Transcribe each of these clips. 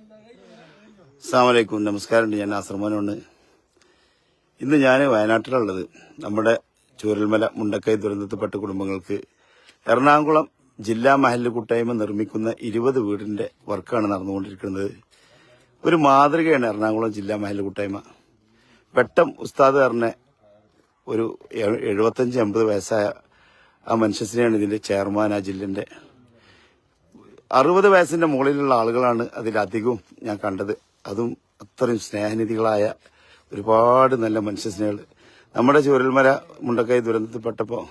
അസ്സാമലൈക്കും നമസ്കാരം ഞാൻ ആശ്രമനുണ്ട് ഇന്ന് ഞാൻ വയനാട്ടിലുള്ളത്. നമ്മുടെ ചൂരൽമല മുണ്ടക്കൈ ദുരന്തത്തിൽപ്പെട്ട കുടുംബങ്ങൾക്ക് എറണാകുളം ജില്ലാ മഹല്ല് കൂട്ടായ്മ നിർമ്മിക്കുന്ന ഇരുപത് വീടിന്റെ വർക്കാണ് നടന്നുകൊണ്ടിരിക്കുന്നത്. ഒരു മാതൃകയാണ് എറണാകുളം ജില്ലാ മഹല്ല് കൂട്ടായ്മ. വെട്ടം ഉസ്താദ് പറഞ്ഞ ഒരു എഴുപത്തഞ്ച് എൺപത് വയസ്സായ ആ മനുഷ്യനെയാണ് ഇതിന്റെ ചെയർമാൻ ആ ജില്ലന്റെ അറുപത് വയസ്സിന്റെ മുകളിലുള്ള ആളുകളാണ് അതിലധികവും ഞാൻ കണ്ടത്. അതും അത്രയും സ്നേഹനിധികളായ ഒരുപാട് നല്ല മനുഷ്യസ്നേഹികൾ നമ്മുടെ ചൂരൽമല മുണ്ടക്കൈ ദുരന്തത്തിൽപ്പെട്ടപ്പോൾ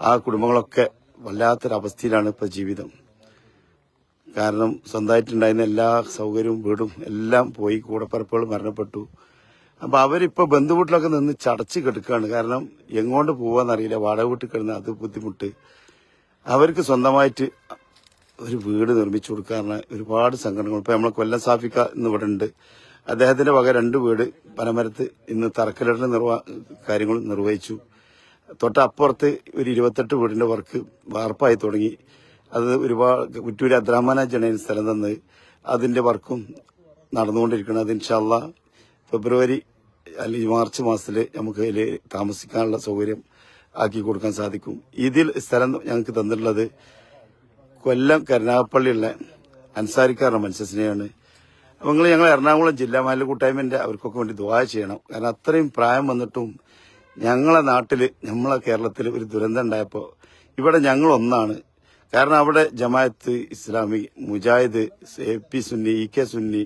ആ കുടുംബങ്ങളൊക്കെ വല്ലാത്തൊരവസ്ഥയിലാണ് ഇപ്പോൾ ജീവിതം. കാരണം സ്വന്തമായിട്ടുണ്ടായിരുന്ന എല്ലാ സൗകര്യവും വീടും എല്ലാം പോയി കൂടപ്പറപ്പുകൾ മരണപ്പെട്ടു. അപ്പൊ അവരിപ്പോ ബന്ധുവീട്ടിലൊക്കെ നിന്ന് ചടച്ച് കിടക്കുകയാണ്. കാരണം എങ്ങോട്ട് പോവാന്നറിയില്ല. വാടക വീട്ടിൽ കിടന്ന് അത് ബുദ്ധിമുട്ട്. അവർക്ക് സ്വന്തമായിട്ട് ഒരു വീട് നിർമ്മിച്ചു കൊടുക്കാറുള്ള ഒരുപാട് സംഘടനകൾ. ഇപ്പൊ നമ്മളെ കൊല്ലം സാഫിക്ക ഇന്ന് ഇവിടെ ഉണ്ട്. അദ്ദേഹത്തിന്റെ വക രണ്ട് വീട് പനമരത്ത് ഇന്ന് തറക്കല്ലിടൽ നിർവ കാര്യങ്ങൾ നിർവഹിച്ചു. തൊട്ടപ്പുറത്ത് ഒരു ഇരുപത്തെട്ട് വീടിന്റെ വർക്ക് വാർപ്പായി തുടങ്ങി. അത് ഒരുപാട് കുറ്റൂര് അബ്രാഹ്മന ജനയിൽ സ്ഥലം തന്ന് അതിന്റെ വർക്കും നടന്നുകൊണ്ടിരിക്കണം അത് ഇൻഷാല്ല ഫെബ്രുവരി അല്ലെങ്കിൽ മാർച്ച് മാസത്തിൽ നമുക്ക് അതിൽ താമസിക്കാനുള്ള സൗകര്യം ആക്കി കൊടുക്കാൻ സാധിക്കും. ഇതിൽ സ്ഥലം ഞങ്ങൾക്ക് തന്നിട്ടുള്ളത് കൊല്ലം കരുനാഗപ്പള്ളിയുള്ള അൻസാരിക്കാരുടെ മത്സ്യസ്നേഹമാണ് അപ്പോൾ നിങ്ങൾ ഞങ്ങൾ എറണാകുളം ജില്ലാ മാലിന്യ കൂട്ടായ്മന്റെ അവർക്കൊക്കെ വേണ്ടി ദുആ ചെയ്യണം. കാരണം അത്രയും പ്രായം വന്നിട്ടും ഞങ്ങളെ നാട്ടിൽ നമ്മളെ കേരളത്തിൽ ഒരു ദുരന്തം ഉണ്ടായപ്പോൾ ഇവിടെ ഞങ്ങൾ ഒന്നാണ്. കാരണം അവിടെ Jamaat Islami Mujahid A P Sunni E K Sunni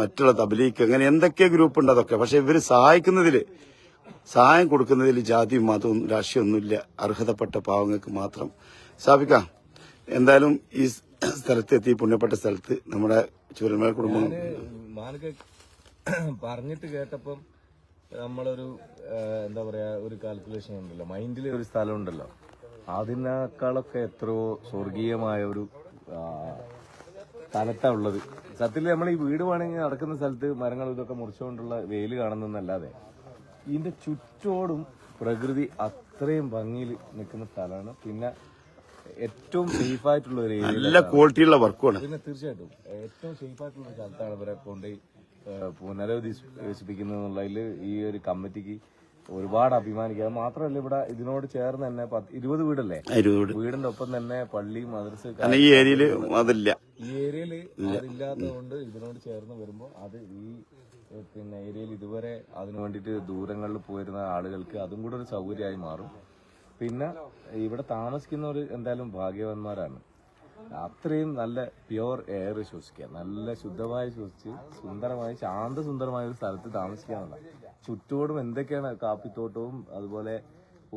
മറ്റുള്ള തബ്ലീഗ് അങ്ങനെ എന്തൊക്കെ ഗ്രൂപ്പ് ഉണ്ട് അതൊക്കെ. പക്ഷെ ഇവർ സഹായിക്കുന്നതിൽ സഹായം കൊടുക്കുന്നതിൽ ജാതിയും മതവും രാഷ്ട്രീയമൊന്നുമില്ല അർഹതപ്പെട്ട പാവങ്ങൾക്ക് മാത്രം. സ്ഥാപിക്കാം എന്തായാലും ഈ സ്ഥലത്തെത്തി പുണ്യപ്പെട്ട സ്ഥലത്ത് നമ്മുടെ ചൂരന്മാർ കുടുംബം. പറഞ്ഞിട്ട് കേട്ടപ്പം നമ്മളൊരു എന്താ പറയാ ഒരു കാൽക്കുലേഷൻ ഉണ്ടല്ലോ. മൈൻഡിൽ ഒരു സ്ഥലം ഉണ്ടല്ലോ അതിനേക്കാളൊക്കെ എത്രയോ സ്വർഗീയമായ ഒരു സ്ഥലത്താ ഉള്ളത്. സത്യത്തിൽ നമ്മൾ ഈ വീട് വേണമെങ്കിൽ നടക്കുന്ന സ്ഥലത്ത് മരങ്ങൾ ഇതൊക്കെ മുറിച്ചുകൊണ്ടുള്ള വെയിൽ കാണുന്നതല്ലാതെ ഇതിന്റെ ചുറ്റോടും പ്രകൃതി അത്രയും ഭംഗിയിൽ നിൽക്കുന്ന സ്ഥലമാണ്. പിന്നെ ഏറ്റവും സേഫ് ആയിട്ടുള്ള ഒരു ഏരിയ നല്ല ക്വാളിറ്റിയുള്ള വർക്കാണ് പിന്നെ തീർച്ചയായിട്ടും ഏറ്റവും സേഫ് ആയിട്ടുള്ള സ്ഥലത്താണ് ഇവരെ കൊണ്ട് പുനരധിവസിപ്പിക്കുന്നതിൽ ഈ ഒരു കമ്മിറ്റിക്ക് ഒരുപാട് അഭിമാനിക്കുക. അത് മാത്രമല്ല ഇവിടെ ഇതിനോട് ചേർന്ന് തന്നെ ഇരുപത് വീടല്ലേ? വീടിന്റെ ഒപ്പം തന്നെ പള്ളി മദ്രസ ഈ ഏരിയയിൽ അതില്ല. ഈ ഏരിയയിൽ അതില്ലാത്തതുകൊണ്ട് ഇതിനോട് ചേർന്ന് വരുമ്പോൾ അത് ഈ പിന്നെ ഏരിയയിൽ ഇതുവരെ അതിനു വേണ്ടിയിട്ട് ദൂരങ്ങളിൽ പോയിരുന്ന ആളുകൾക്ക് അതും കൂടെ ഒരു സൗകര്യമായി മാറും. പിന്നെ ഇവിടെ താമസിക്കുന്നവർ എന്തായാലും ഭാഗ്യവാന്മാരാണ്. അത്രയും നല്ല പ്യുവർ എയർ ശ്വസിക്കുക. നല്ല ശുദ്ധമായി ശ്വസിച്ച് സുന്ദരമായി ശാന്തസുന്ദരമായ ഒരു സ്ഥലത്ത് താമസിക്കാനുള്ള ചുറ്റോടും എന്തൊക്കെയാണ് കാപ്പിത്തോട്ടവും അതുപോലെ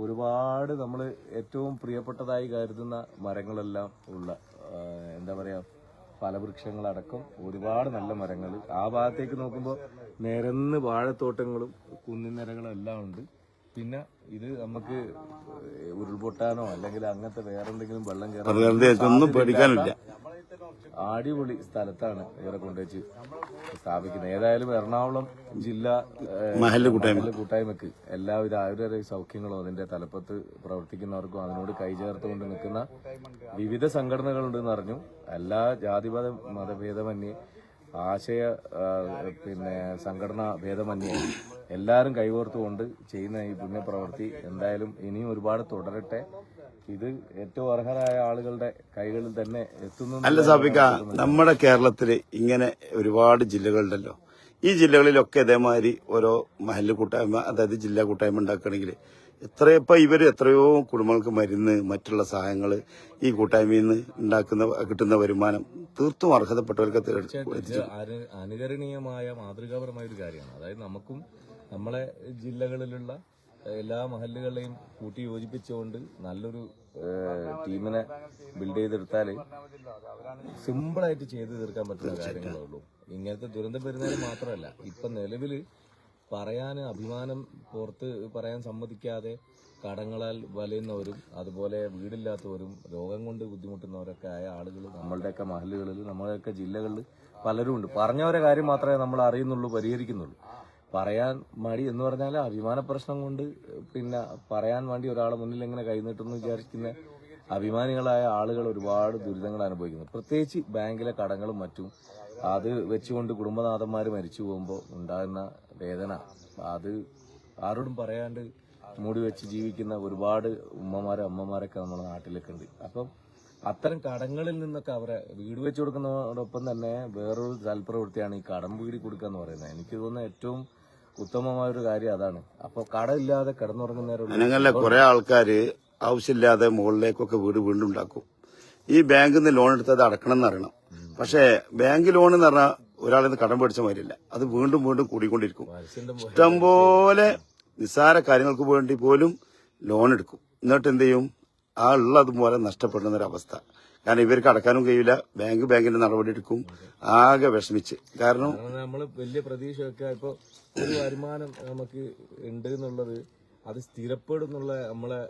ഒരുപാട് നമ്മൾ ഏറ്റവും പ്രിയപ്പെട്ടതായി കരുതുന്ന മരങ്ങളെല്ലാം ഉള്ള എന്താ എന്താ പറയാ ഫലവൃക്ഷങ്ങളടക്കം ഒരുപാട് നല്ല മരങ്ങൾ ആ ഭാഗത്തേക്ക് നോക്കുമ്പോൾ നിരന്ന് വാഴത്തോട്ടങ്ങളും കുന്നിനിരകളും എല്ലാം ഉണ്ട്. പിന്നെ ഇത് നമുക്ക് ഉരുൾപൊട്ടാനോ അല്ലെങ്കിൽ അങ്ങനത്തെ വേറെ എന്തെങ്കിലും വെള്ളം ഒന്നും പേടിക്കാനില്ല. അടിപൊളി സ്ഥലത്താണ് ഇവരെ കൊണ്ടുവച്ച് സ്ഥാപിക്കുന്നത്. ഏതായാലും എറണാകുളം ജില്ല കൂട്ടായ്മക്ക് എല്ലാവിധ ആയുർവേദ സൗഖ്യങ്ങളും അതിന്റെ തലപ്പത്ത് പ്രവർത്തിക്കുന്നവർക്കും അതിനോട് കൈചേർത്തുകൊണ്ട് നിൽക്കുന്ന വിവിധ സംഘടനകളുണ്ടെന്ന് അറിഞ്ഞു. എല്ലാ ജാതിമത മതഭേദമന്യേ ആശയ പിന്നെ സംഘടനാ ഭേദമന്യേ എല്ലാവരും കൈകോർത്തുകൊണ്ട് ചെയ്യുന്ന ഈ പുണ്യപ്രവൃത്തി എന്തായാലും ഇനിയും ഒരുപാട് തുടരട്ടെ. ഇത് ഏറ്റവും അർഹരായ ആളുകളുടെ കൈകളിൽ തന്നെ എത്തുന്നു അല്ല സാബിക്ക നമ്മുടെ കേരളത്തിൽ ഇങ്ങനെ ഒരുപാട് ജില്ലകളുണ്ടല്ലോ. ഈ ജില്ലകളിലൊക്കെ ഇതേമാതിരി ഓരോ മഹല്ല് കൂട്ടായ്മ അതായത് ജില്ലാ കൂട്ടായ്മ ഉണ്ടാക്കുകയാണെങ്കിൽ എത്രയോ ഇപ്പൊ ഇവർ എത്രയോ കുടുംബങ്ങൾക്ക് മരുന്ന് മറ്റുള്ള സഹായങ്ങൾ ഈ കൂട്ടായ്മയിൽ നിന്ന് ഉണ്ടാക്കുന്ന കിട്ടുന്ന വരുമാനം തീർത്തും അർഹതപ്പെട്ടവർക്ക് അനുകരണീയമായ മാതൃകാപരമായ ഒരു കാര്യമാണ്. അതായത് നമുക്കും നമ്മളെ ജില്ലകളിലുള്ള എല്ലാ മഹല്ലുകളെയും കൂട്ടി യോജിപ്പിച്ചുകൊണ്ട് നല്ലൊരു ടീമിനെ ബിൽഡ് ചെയ്തെടുത്താൽ സിമ്പിളായിട്ട് ചെയ്തു തീർക്കാൻ പറ്റുന്ന കാര്യങ്ങളേ ഉള്ളൂ ഇങ്ങനത്തെ ദുരന്തം വരുന്നതിന് മാത്രമല്ല ഇപ്പൊ നിലവിൽ പറയാൻ അഭിമാനം പുറത്ത് പറയാൻ സമ്മതിക്കാതെ കടങ്ങളാൽ വലയുന്നവരും അതുപോലെ വീടില്ലാത്തവരും രോഗം കൊണ്ട് ബുദ്ധിമുട്ടുന്നവരൊക്കെ ആയ ആളുകൾ നമ്മളുടെയൊക്കെ മഹലുകളിൽ നമ്മുടെയൊക്കെ ജില്ലകളിൽ പലരും ഉണ്ട് പറഞ്ഞവരെ കാര്യം മാത്രമേ നമ്മൾ അറിയുന്നുള്ളൂ പരിഹരിക്കുന്നുള്ളൂ. പറയാൻ മടി എന്ന് പറഞ്ഞാൽ അഭിമാന പ്രശ്നം കൊണ്ട് പിന്നെ പറയാൻ വേണ്ടി ഒരാളെ മുന്നിൽ എങ്ങനെ കൈനീട്ടെന്ന് വിചാരിക്കുന്ന അഭിമാനികളായ ആളുകൾ ഒരുപാട് ദുരിതങ്ങൾ അനുഭവിക്കുന്നു. പ്രത്യേകിച്ച് ബാങ്കിലെ കടങ്ങളും മറ്റും. അത് വെച്ചുകൊണ്ട് കുടുംബനാഥന്മാർ മരിച്ചു പോകുമ്പോൾ ഉണ്ടാകുന്ന വേദന. അത് ആരോടും പറയാണ്ട് മൂടി വെച്ച് ജീവിക്കുന്ന ഒരുപാട് ഉമ്മമാരും അമ്മമാരൊക്കെ നമ്മുടെ നാട്ടിലൊക്കെ ഉണ്ട്. അപ്പം അത്തരം കടങ്ങളിൽ നിന്നൊക്കെ അവരെ വീട് വെച്ച് കൊടുക്കുന്നതോടൊപ്പം തന്നെ വേറൊരു തൽപ്രവൃത്തിയാണ് ഈ കടം വീടി കൊടുക്കുക എന്ന് പറയുന്നത്. എനിക്ക് തോന്നുന്ന ഏറ്റവും ഉത്തമമായ ഒരു കാര്യം അതാണ്. അപ്പൊ കടയില്ലാതെ കിടന്നുറങ്ങുന്നവരുണ്ട് അങ്ങനെ കുറെ ആൾക്കാര് ആവശ്യമില്ലാതെ മുകളിലേക്കൊക്കെ വീട് വീണ്ടും ഉണ്ടാക്കും. ഈ ബാങ്കിൽ നിന്ന് ലോൺ എടുത്തത് അടക്കണം എന്നറിയണം പക്ഷേ ബാങ്ക് ലോൺ എന്ന് പറഞ്ഞാൽ ഒരാളിൽ നിന്ന് കടം പേടിച്ച മാതിരില്ല അത് വീണ്ടും വീണ്ടും കൂടിക്കൊണ്ടിരിക്കും. ഇഷ്ടംപോലെ നിസ്സാര കാര്യങ്ങൾക്ക് വേണ്ടി പോലും ലോൺ എടുക്കും. എന്നിട്ട് എന്ത് ചെയ്യും? ആ ഉള്ളത് പോലെ നഷ്ടപ്പെടുന്ന ഒരു അവസ്ഥ കാരണം ഇവർക്ക് അടക്കാനും കഴിയില്ല. ബാങ്ക് ബാങ്കിന്റെ നടപടി എടുക്കും. ആകെ വിഷമിച്ച്. കാരണം നമ്മൾ വലിയ പ്രതീക്ഷയൊക്കെ ഇപ്പൊ ഒരു വരുമാനം നമുക്ക് ഉണ്ട് എന്നുള്ളത് അത് സ്ഥിരപ്പെടുന്നുള്ള നമ്മളെ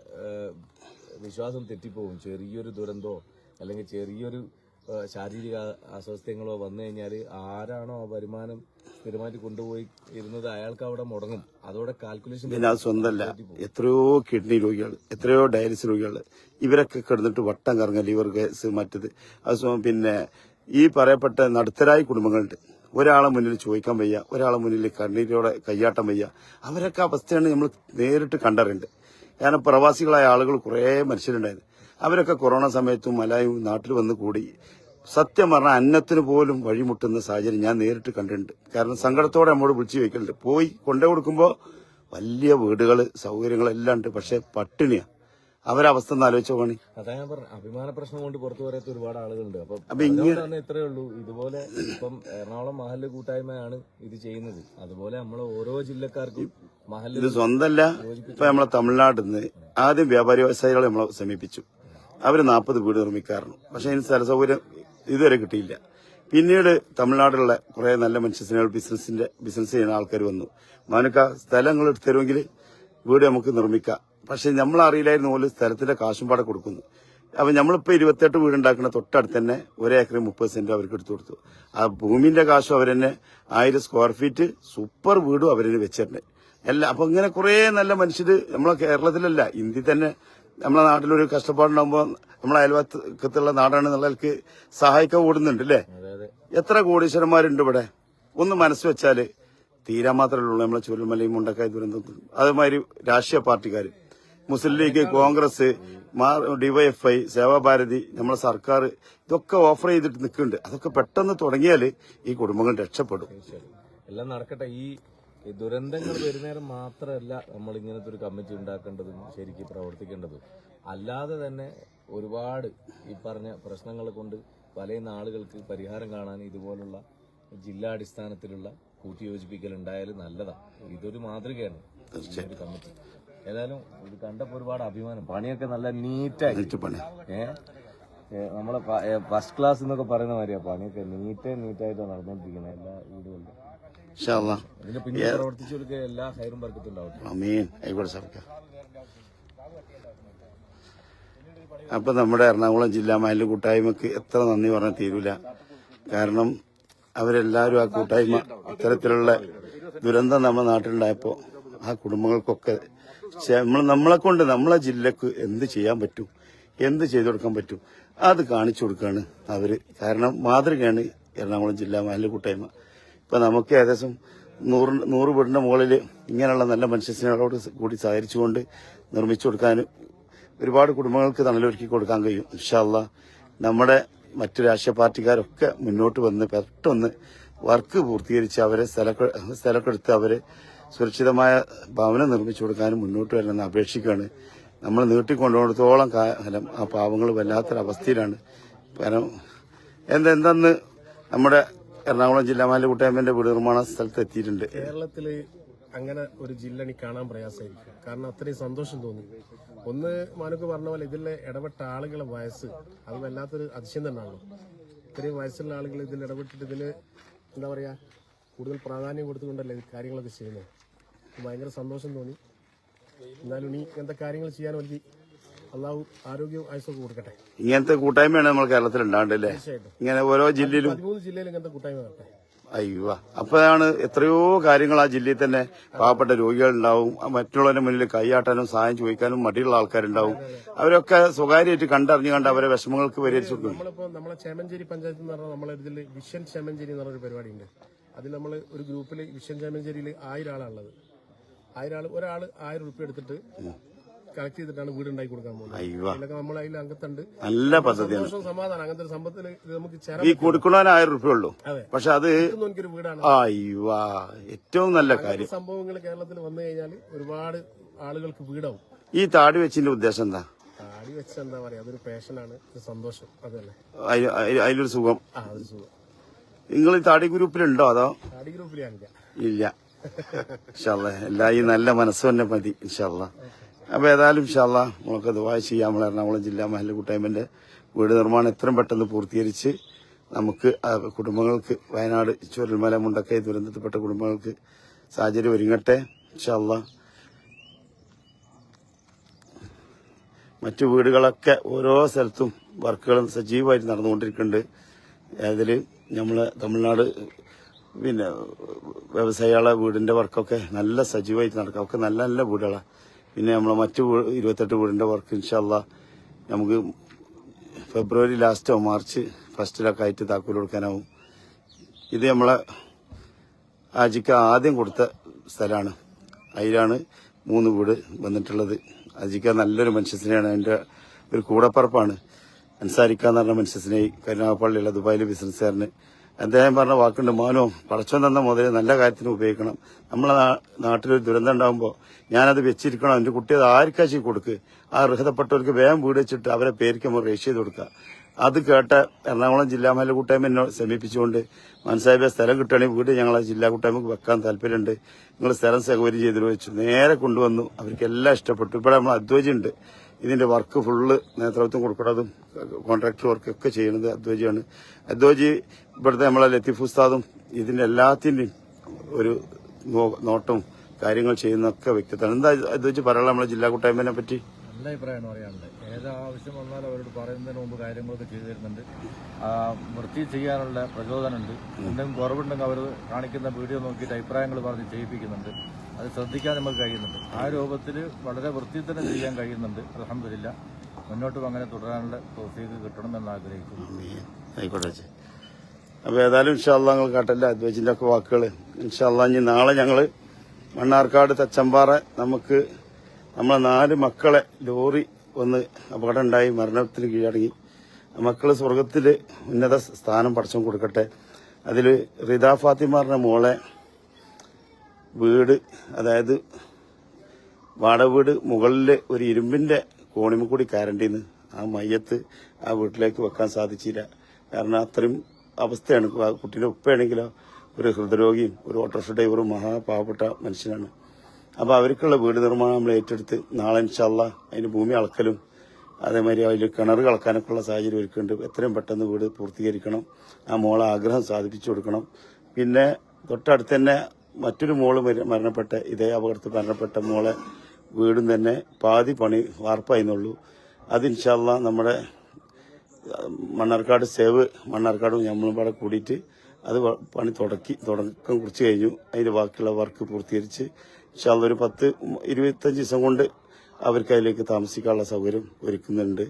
വിശ്വാസം തെറ്റിപ്പോകും ചെറിയൊരു ദുരന്തോ അല്ലെങ്കിൽ ചെറിയൊരു ശാരീരിക അസ്വസ്ഥ്യങ്ങളോ വന്നു കഴിഞ്ഞാൽ ആരാണോ ആ വരുമാനം സ്ഥിരമായിട്ട് കൊണ്ടുപോയി ഇരുന്നത് അയാൾക്ക് അവിടെ മുടങ്ങും. അതോടെ കാൽക്കുലേഷൻ പിന്നെ അത് സ്വന്തമല്ല എത്രയോ കിഡ്നി രോഗികൾ എത്രയോ ഡയാലിസിസ് രോഗികൾ ഇവരൊക്കെ കിടന്നിട്ട് വട്ടം കറങ്ങ ലിവർ കേസ് മറ്റത്. അത് പിന്നെ ഈ പറയപ്പെട്ട നടുത്തരായ കുടുംബങ്ങളുണ്ട്. ഒരാളെ മുന്നിൽ ചോദിക്കാൻ വയ്യ ഒരാളെ മുന്നിൽ കണ്ണീരോടെ കയ്യാട്ടം വയ്യ. അവരൊക്കെ അവസ്ഥയാണ് നമ്മൾ നേരിട്ട് കണ്ടറിയുണ്ട് കാരണം പ്രവാസികളായ ആളുകൾ കുറേ മനുഷ്യരുണ്ടായിരുന്നു. അവരൊക്കെ കൊറോണ സമയത്തും മലായും നാട്ടിൽ വന്ന് കൂടി. സത്യം പറഞ്ഞാൽ അന്നത്തിന് പോലും വഴിമുട്ടുന്ന സാഹചര്യം ഞാൻ നേരിട്ട് കണ്ടിട്ടുണ്ട്. കാരണം സങ്കടത്തോടെ നമ്മോട് വിളിച്ചു വയ്ക്കലുണ്ട് പോയി കൊണ്ടു കൊടുക്കുമ്പോൾ വലിയ വീടുകൾ സൗകര്യങ്ങളെല്ലാം ഉണ്ട്. പക്ഷെ പട്ടിണിയാ. അവരവസ്ഥ ഒന്ന് ആലോചിച്ച് നോക്കണി അതാ ഞാൻ പറഞ്ഞ. അഭിമാന പ്രശ്നം കൊണ്ട് പുറത്തു വരാത്ത ഒരുപാട് ആളുകളുണ്ട്. അപ്പൊ ഇങ്ങനെ- ഇത്രേ ഉള്ളൂ. ഇതുപോലെ ഇപ്പം എറണാകുളം മഹല്ല് കൂട്ടായ്മയാണ് ഇത് ചെയ്യുന്നത്. അതുപോലെ നമ്മളെ ഓരോ ജില്ലക്കാർക്കും മഹല്ല് ഇത് സ്വന്തമല്ല ഇപ്പൊ നമ്മളെ തമിഴ്നാട്ടിൽ നിന്ന് ആദ്യം വ്യാപാരി വ്യവസായികളെ നമ്മളെ സമീപിച്ചു. അവർ നാൽപ്പത് വീട് നിർമ്മിക്കാറുണ്ട്. പക്ഷെ അതിന് സ്ഥല സൗകര്യം ഇതുവരെ കിട്ടിയില്ല. പിന്നീട് തമിഴ്നാട്ടിലുള്ള കുറെ നല്ല മനുഷ്യസിനുകൾ ബിസിനസിന്റെ ബിസിനസ് ചെയ്യുന്ന ആൾക്കാർ വന്നു. മാനുക്ക സ്ഥലങ്ങൾ എടുത്തു തരുമെങ്കിൽ വീട് നമുക്ക് നിർമ്മിക്കാം. പക്ഷെ നമ്മൾ അറിയില്ലായിരുന്നു പോലെ സ്ഥലത്തിന്റെ കാശും പാടെ കൊടുക്കുന്നു. അപ്പൊ നമ്മളിപ്പോ ഇരുപത്തെട്ട് വീട് ഉണ്ടാക്കുന്ന തൊട്ടടുത്ത് തന്നെ ഒരേക്കർ മുപ്പത് സെന്റ് അവർക്ക് എടുത്തു കൊടുത്തു. ആ ഭൂമിന്റെ കാശും അവരെന്നെ ആയിരം സ്ക്വയർ ഫീറ്റ് സൂപ്പർ വീടും അവരെന്നെ വെച്ചിട്ടുണ്ട്. എല്ലാ അപ്പൊ ഇങ്ങനെ കുറെ നല്ല മനുഷ്യർ നമ്മളെ കേരളത്തിലല്ല ഇന്ത്യ തന്നെ നമ്മളെ നാട്ടിലൊരു കഷ്ടപ്പാടുണ്ടാകുമ്പോൾ നമ്മളെ അയൽവക്കത്തുള്ള നാടാണെന്നുള്ളവർക്ക് സഹായിക്കാൻ ഓടുന്നുണ്ട് അല്ലേ എത്ര കോടീശ്വരന്മാരുണ്ട് ഇവിടെ? ഒന്ന് മനസ്സ് വെച്ചാൽ തീരാൻ മാത്രമേ ഉള്ളൂ നമ്മളെ ചുരുമലയും മുണ്ടക്കായ ദുരന്തം. അതേമാതിരി രാഷ്ട്രീയ പാർട്ടിക്കാർ മുസ്ലിം ലീഗ് കോൺഗ്രസ് ഡിവൈഎഫ്ഐ സേവാഭാരതി നമ്മളെ സർക്കാർ ഇതൊക്കെ ഓഫർ ചെയ്തിട്ട് നിൽക്കുന്നുണ്ട്. അതൊക്കെ പെട്ടെന്ന് തുടങ്ങിയാൽ ഈ കുടുംബങ്ങൾ രക്ഷപ്പെടും. എല്ലാം നടക്കട്ടെ. ഈ ഈ ദുരന്തങ്ങൾ വരുന്നേരം മാത്രമല്ല നമ്മൾ ഇങ്ങനത്തെ ഒരു കമ്മിറ്റി ഉണ്ടാക്കേണ്ടതും ശരിക്കും പ്രവർത്തിക്കേണ്ടതും. അല്ലാതെ തന്നെ ഒരുപാട് ഈ പറഞ്ഞ പ്രശ്നങ്ങൾ കൊണ്ട് വലയുന്ന ആളുകൾക്ക് പരിഹാരം കാണാൻ ഇതുപോലുള്ള ജില്ലാടിസ്ഥാനത്തിലുള്ള കൂട്ടിയോജിപ്പിക്കൽ ഉണ്ടായാലും നല്ലതാണ് ഇതൊരു മാതൃകയാണ് ഒരു കമ്മിറ്റി. ഏതായാലും ഇത് കണ്ടപ്പോൾ ഒരുപാട് അഭിമാനം. പണിയൊക്കെ നല്ല നീറ്റായി. എന്നിട്ട് പണി. ഏ? ഏ, നമ്മളെ ഫസ്റ്റ് ക്ലാസ് എന്നൊക്കെ പറയുന്ന മാതിരിയാണ് പണിയൊക്കെ. നീറ്റ് നീറ്റായിട്ടാണ് നടന്നുകൊണ്ടിരിക്കുന്നത് എല്ലാ വീടുകളിലും. അമീൻ ആയിക്കോട്ടെ സർക്കാർ അപ്പൊ നമ്മുടെ എറണാകുളം ജില്ലാ മാലിന്യ കൂട്ടായ്മക്ക് എത്ര നന്ദി പറഞ്ഞാൽ തീരൂല. കാരണം അവരെല്ലാവരും ആ കൂട്ടായ്മ ഇത്തരത്തിലുള്ള ദുരന്തം നമ്മുടെ നാട്ടിലുണ്ടായപ്പോ ആ കുടുംബങ്ങൾക്കൊക്കെ നമ്മൾ നമ്മളെ കൊണ്ട് നമ്മളെ ജില്ലക്ക് എന്ത് ചെയ്യാൻ പറ്റും? എന്ത് ചെയ്തു കൊടുക്കാൻ പറ്റും? അത് കാണിച്ചു കൊടുക്കാണ് അവർ. കാരണം മാതൃകയാണ് എറണാകുളം ജില്ലാ മാലിന്യ കൂട്ടായ്മ. ഇപ്പൊ നമുക്ക് ഏകദേശം നൂറ് നൂറ് വീടിന്റെ മുകളിൽ ഇങ്ങനെയുള്ള നല്ല മനുഷ്യസ്നേഹത്തോട് കൂടി സഹകരിച്ചുകൊണ്ട് നിർമ്മിച്ചു കൊടുക്കാൻ ഒരുപാട് കുടുംബങ്ങൾക്ക് തണലൊരുക്കി കൊടുക്കാൻ കഴിയും. ഇൻഷാല്ല നമ്മുടെ മറ്റു രാഷ്ട്രീയ പാർട്ടിക്കാരൊക്കെ മുന്നോട്ട് വന്ന് പെട്ടെന്ന് വർക്ക് പൂർത്തീകരിച്ച് അവരെ സ്ഥലക്കെടുത്ത് അവരെ സുരക്ഷിതമായ ഭവനം നിർമ്മിച്ചു കൊടുക്കാനും മുന്നോട്ട് വരണമെന്ന് അപേക്ഷിക്കുകയാണ്. നമ്മൾ നീട്ടിക്കൊണ്ടുപോടത്തോളം കാലം ആ പാവങ്ങൾ വല്ലാത്തൊരവസ്ഥയിലാണ്. കാരണം എന്തെന്തെന്ന് നമ്മുടെ എറണാകുളം ജില്ലാ മാലിന്യ കൂട്ടായ്മന്റെ വീട് നിർമ്മാണ സ്ഥലത്ത് എത്തിയിട്ടുണ്ട്. കേരളത്തിൽ അങ്ങനെ ഒരു ജില്ല എനിക്ക് കാണാൻ പ്രയാസമായിരിക്കും. കാരണം അത്രയും സന്തോഷം തോന്നി. ഒന്ന് മാനുക്ക് പറഞ്ഞ പോലെ ഇതിലെ ഇടപെട്ട ആളുകളെ വയസ്സ് അത് വല്ലാത്തൊരു അതിശയം തന്നെയാണല്ലോ. ഇത്രയും വയസ്സുള്ള ആളുകൾ ഇതിൽ ഇടപെട്ടിട്ട് ഇതിന് എന്താ പറയാ കൂടുതൽ പ്രാധാന്യം കൊടുത്തുകൊണ്ടല്ലേ കാര്യങ്ങളൊക്കെ ചെയ്യുന്നത്? ഭയങ്കര സന്തോഷം തോന്നി. എന്നാലും ഇനി ഇങ്ങനത്തെ കാര്യങ്ങൾ ചെയ്യാൻ എനിക്ക് അള്ളാഹു ആരോഗ്യവും ആയുസൊക്കെ കൊടുക്കട്ടെ. ഇങ്ങനത്തെ കൂട്ടായ്മയാണ് നമ്മൾ കേരളത്തിൽ ഉണ്ടാകണ്ടല്ലേ ഇങ്ങനെ ഓരോ ജില്ലയിലും പതിമൂന്ന് ജില്ലയിൽ ഇങ്ങനത്തെ കൂട്ടായ്മ നടട്ടെ അയ്യോ അപ്പോഴാണ് എത്രയോ കാര്യങ്ങൾ ആ ജില്ലയിൽ തന്നെ പാവപ്പെട്ട രോഗികളുണ്ടാവും. ഉണ്ടാവും മറ്റുള്ളവരുടെ മുന്നിൽ കൈയാട്ടാനും സഹായം ചോദിക്കാനും മടിയുള്ള ആൾക്കാരുണ്ടാവും. അവരൊക്കെ സ്വകാര്യമായിട്ട് കണ്ടറിഞ്ഞു കണ്ട് അവരെ വിഷമങ്ങൾക്ക് പരിഹരിച്ചു നമ്മളിപ്പോ നമ്മളെ ചേമഞ്ചേരി പഞ്ചായത്ത് എന്ന് പറഞ്ഞാൽ നമ്മളെ ഇതിൽ വിഷൻ ചേമഞ്ചേരി എന്ന് പറഞ്ഞൊരു പരിപാടി ഉണ്ട് അതിൽ നമ്മൾ ഒരു ഗ്രൂപ്പിൽ വിഷൻ ചേമഞ്ചേരിയിൽ ആയിരം ആളാണുള്ളത് ആയിരം ആൾ ഒരാൾ ആയിരം ഉറുപ്പ്യ എടുത്തിട്ട് കളക്ട് ചെയ്തിട്ടാണ് വീട് ഉണ്ടാക്കി കൊടുക്കാൻ പോകുന്നത്. നമ്മൾ അതിൽ അംഗത്തുണ്ട്. നല്ല പദ്ധതിയാണ്. സമാധാനം. അങ്ങനത്തെ ഒരു സമ്പത്തിൽ ഇത് നമുക്ക് ഈ കൊടുക്കണവന് ആയിരം റുപ്യ ഉള്ളൂ. പക്ഷെ അത് എനിക്കൊരു വീടാണ്. അയ്യോ ഏറ്റവും നല്ല കാര്യം. സംഭവങ്ങൾ കേരളത്തിൽ വന്നു കഴിഞ്ഞാൽ ഒരുപാട് ആളുകൾക്ക് വീടാവും. ഈ താടി വെച്ചിന്റെ ഉദ്ദേശം എന്താ? താടി വെച്ച എന്താ പറയാ? അതൊരു പാഷനാണ് ഒരു സന്തോഷം. അതല്ലേ? അതിലൊരു സുഖം. ആ ഒരു സുഖം. നിങ്ങൾ ഈ താടി ഗ്രൂപ്പിലുണ്ടോ അതോ? താടി ഗ്രൂപ്പിലാണ് ഇല്ല. ഇൻഷാല്ല എല്ലാ ഈ നല്ല മനസ്സ് തന്നെ മതി. ഇൻഷാല്ല അപ്പൊ ഏതായാലും ഇൻഷാല്ല നമുക്ക് ദുബായ് ചെയ്യാം. നമ്മൾ എറണാകുളം ജില്ലാ മഹല്ല കൂട്ടായ്മന്റെ വീട് നിർമ്മാണം എത്രയും പെട്ടെന്ന് പൂർത്തീകരിച്ച് നമുക്ക് കുടുംബങ്ങൾക്ക് വയനാട് ചുരൽമല മുണ്ടക്കൈ ദുരന്തത്തിൽപ്പെട്ട കുടുംബങ്ങൾക്ക് സാഹചര്യം ഒരുങ്ങട്ടെ ഇൻഷാല്ല മറ്റു വീടുകളൊക്കെ ഓരോ സ്ഥലത്തും വർക്കുകളും സജീവമായിട്ട് നടന്നുകൊണ്ടിരിക്കുന്നുണ്ട്. അതിൽ നമ്മൾ തമിഴ്നാട് പിന്നെ വ്യവസായികളെ വീടിന്റെ വർക്കൊക്കെ നല്ല സജീവമായിട്ട് നടക്കുക ഒക്കെ നല്ല നല്ല വീടുകളാണ് പിന്നെ നമ്മളെ മറ്റു ഇരുപത്തെട്ട് വീടിന്റെ വർക്ക് ഇൻഷാല്ല നമുക്ക് ഫെബ്രുവരി ലാസ്റ്റോ മാർച്ച് ഫസ്റ്റിലൊക്കെ ആയിട്ട് താക്കോൽ കൊടുക്കാനാവും. ഇത് നമ്മളെ അജിക്ക് ആദ്യം കൊടുത്ത സ്ഥലമാണ് അതിലാണ് മൂന്ന് വീട് വന്നിട്ടുള്ളത്. അജിക്ക നല്ലൊരു മനുഷ്യസിനെയാണ് എന്റെ ഒരു കൂടപ്പറപ്പാണ്. അൻസാരിക്ക എന്ന് പറഞ്ഞ മനുഷ്യസിനെ കരുനാഗപ്പള്ളിയുള്ള ദുബായിലെ ബിസിനസ്സുകാരന് അദ്ദേഹം പറഞ്ഞ വാക്കുണ്ട് മാനോ പടച്ചോൻ തന്ന മുതൽ നല്ല കാര്യത്തിന് ഉപയോഗിക്കണം. നമ്മളെ നാട്ടിലൊരു ദുരന്തം ഉണ്ടാകുമ്പോൾ ഞാനത് വെച്ചിരിക്കണം. എന്റെ കുട്ടി അത് ആർക്കാച്ചി കൊടുക്ക്? ആ അർഹതപ്പെട്ടവർക്ക് വേഗം വീട് വെച്ചിട്ട് അവരെ പേർക്ക് നമ്മൾ രജിസ്റ്റർ ചെയ്ത് കൊടുക്കുക. അത് കേട്ട എറണാകുളം ജില്ലാ മഹല്ല കൂട്ടായ്മ എന്നെ സമീപിച്ചുകൊണ്ട് മനസ്സായ സ്ഥലം കിട്ടുകയാണെങ്കിൽ വീട് ഞങ്ങൾ ജില്ലാ കൂട്ടായ്മക്ക് വെക്കാൻ താല്പര്യമുണ്ട്. നിങ്ങൾ സ്ഥലം സഹകരി ചെയ്തു വെച്ചു നേരെ കൊണ്ടുവന്നു. അവർക്ക് എല്ലാം ഇഷ്ടപ്പെട്ടു. ഇവിടെ നമ്മൾ അദ്വൈജി ഉണ്ട് ഇതിന്റെ വർക്ക് ഫുള്ള് നേതൃത്വം കൊടുക്കുന്നതും കോൺട്രാക്ട് വർക്കൊക്കെ ചെയ്യുന്നത് അദ്വജിയാണ്. അദ്വജി ഇവിടുത്തെ നമ്മളെ ലത്തീഫ് ഉസ്താദും ഇതിന്റെ എല്ലാത്തിന്റെയും ഒരു നോട്ടം നോട്ടവും കാര്യങ്ങൾ ചെയ്യുന്നൊക്കെ വ്യക്തിത്വമാണ്. എന്താ അദ്വജി പറയാനുള്ള നമ്മളെ ജില്ലാ കൂട്ടായ്മനെ പറ്റി? നല്ല അഭിപ്രായമാണ് പറയാനുള്ളത്. ഏത് ആവശ്യം വന്നാലും അവരോട് പറയുന്നതിന് മുമ്പ് കാര്യങ്ങളൊക്കെ ചെയ്തു തരുന്നുണ്ട്. വൃത്തി ചെയ്യാനുള്ള പ്രചോദനമുണ്ട്. എന്തെങ്കിലും കുറവുണ്ടെങ്കിൽ അവർ കാണിക്കുന്ന വീഡിയോ നോക്കിയിട്ട് അഭിപ്രായങ്ങൾ പറഞ്ഞ് ചെയ്യിപ്പിക്കുന്നുണ്ട്. അത് ശ്രദ്ധിക്കാൻ നമുക്ക് കഴിയുന്നുണ്ട്. ആ രൂപത്തിൽ വളരെ വൃത്തി തന്നെ ചെയ്യാൻ കഴിയുന്നുണ്ട്. അലഹമില്ല മുന്നോട്ടും അങ്ങനെ തുടരാനുള്ള തോഫീക്ക് കിട്ടണമെന്ന് ആഗ്രഹിക്കുന്നു. ആയിക്കോട്ടെ അപ്പോൾ അപ്പൊ ഏതായാലും ഇൻഷാല്ല ഞങ്ങൾ കേട്ടല്ല അദ്വൈജിന്റെ ഒക്കെ വാക്കുകൾ ഇൻഷാല്ല ഇനി നാളെ ഞങ്ങൾ മണ്ണാർക്കാട് തച്ചമ്പാറ നമുക്ക് നമ്മളെ നാല് മക്കളെ ലോറി വന്ന് അപകടം ഉണ്ടായി മരണത്തിന് കീഴടങ്ങി. മക്കൾ സ്വർഗത്തിൽ ഉന്നത സ്ഥാനം പടച്ചം കൊടുക്കട്ടെ. അതിൽ റിദ ഫാത്തിമാറിന്റെ മോളെ വീട് അതായത് വാടക വീട് മുകളിൽ ഒരു ഇരുമ്പിന്റെ കോണിമ കൂടി കയറേണ്ടിന്ന് ആ മയ്യത്ത് ആ വീട്ടിലേക്ക് വെക്കാൻ സാധിച്ചില്ല. കാരണം അത്രയും അവസ്ഥയാണ്. കുട്ടീന്റെ ഉപ്പയാണെങ്കിലോ ഒരു ഹൃദരോഗിയും ഒരു ഓട്ടോറിക്ഷ ഡ്രൈവറും മഹാപാവപ്പെട്ട മനുഷ്യനാണ്. അപ്പൊ അവർക്കുള്ള വീട് നിർമ്മാണം നമ്മൾ ഏറ്റെടുത്ത് നാളെ ഇൻഷാല്ല അതിന് ഭൂമി അളക്കലും അതേമാതിരി അതിൽ കിണർ കളക്കാനൊക്കെ ഉള്ള സാഹചര്യം ഒരുക്കുന്നുണ്ട്. എത്രയും പെട്ടെന്ന് വീട് പൂർത്തീകരിക്കണം. ആ മോളെ ആഗ്രഹം സാധിപ്പിച്ചു കൊടുക്കണം. പിന്നെ തൊട്ടടുത്ത് തന്നെ മറ്റൊരു മോൾ മര- മരണപ്പെട്ട ഇതേ അപകടത്തിൽ മരണപ്പെട്ട മോളെ വീടും തന്നെ പാതി പണി വാർപ്പായിരുന്നുള്ളൂ അത് ഇൻഷാല്ല നമ്മുടെ മണ്ണാർക്കാട് സേവ് മണ്ണാർക്കാടും നമ്മളും പാടെ കൂടിയിട്ട് അത് പണി തുടക്കി തുടക്കം കുറിച്ച് കഴിഞ്ഞു. അതിന്റെ ബാക്കിയുള്ള വർക്ക് പൂർത്തീകരിച്ച് ഇൻഷാല്ല ഒരു പത്ത് ഇരുപത്തഞ്ച് ദിവസം കൊണ്ട് അവർക്ക് അതിലേക്ക് താമസിക്കാനുള്ള സൗകര്യം ഒരുക്കുന്നുണ്ട്.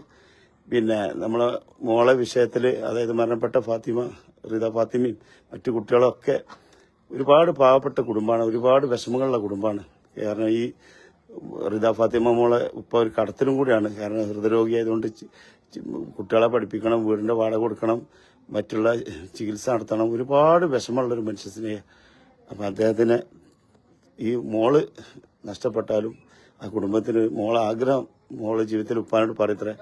പിന്നെ നമ്മളെ മോളെ വിഷയത്തിൽ അതായത് മരണപ്പെട്ട ഫാത്തിമ റിത ഫാത്തിമയും മറ്റു കുട്ടികളൊക്കെ ഒരുപാട് പാവപ്പെട്ട കുടുംബമാണ് ഒരുപാട് വിഷമങ്ങളുള്ള കുടുംബമാണ്. കാരണം ഈ റിത ഫാത്തിമ മോളെ ഇപ്പൊ ഒരു കടത്തിലും കൂടിയാണ്. കാരണം ഹൃദയരോഗി ആയതുകൊണ്ട് ചി- ചി- കുട്ടികളെ പഠിപ്പിക്കണം വീടിന്റെ വാട കൊടുക്കണം മറ്റുള്ള ചികിത്സ നടത്തണം. ഒരുപാട് വിഷമമുള്ള ഒരു മനുഷ്യനെ അപ്പൊ അദ്ദേഹത്തിന് ഈ മോൾ നഷ്ടപ്പെട്ടാലും ആ കുടുംബത്തിന് മോളെ ആഗ്രഹം മോളെ ജീവിതത്തിൽ ഉപ്പാനോട് പറയത്രേ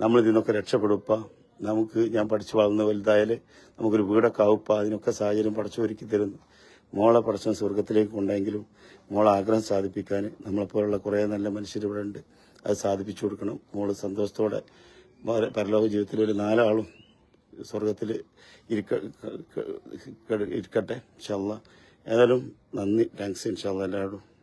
നമ്മൾ ഇതിനൊക്കെ രക്ഷപ്പെടുപ്പ നമുക്ക് ഞാൻ പഠിച്ചു വളർന്ന് വലുതായാൽ നമുക്കൊരു വീടൊക്കെ ആവുപ്പ അതിനൊക്കെ സാഹചര്യം പഠിച്ചു ഒരുക്കി തരുന്നു. മോളെ പഠിച്ച സ്വർഗത്തിലേക്ക് കൊണ്ടെങ്കിലും മോളെ ആഗ്രഹം സാധിപ്പിക്കാൻ നമ്മളെപ്പോലുള്ള കുറേ നല്ല മനുഷ്യർ ഇവിടെ ഉണ്ട്. അത് സാധിപ്പിച്ചു കൊടുക്കണം. മോൾ സന്തോഷത്തോടെ പരലോക ജീവിതത്തിൽ ഒരു നാലാളും സ്വർഗത്തിൽ ഇരിക്ക ഇരിക്കട്ടെ ഇൻഷാല്ല ഏതായാലും നന്ദി. താങ്ക്സ് ഇൻഷാല്ല എല്ലാവരും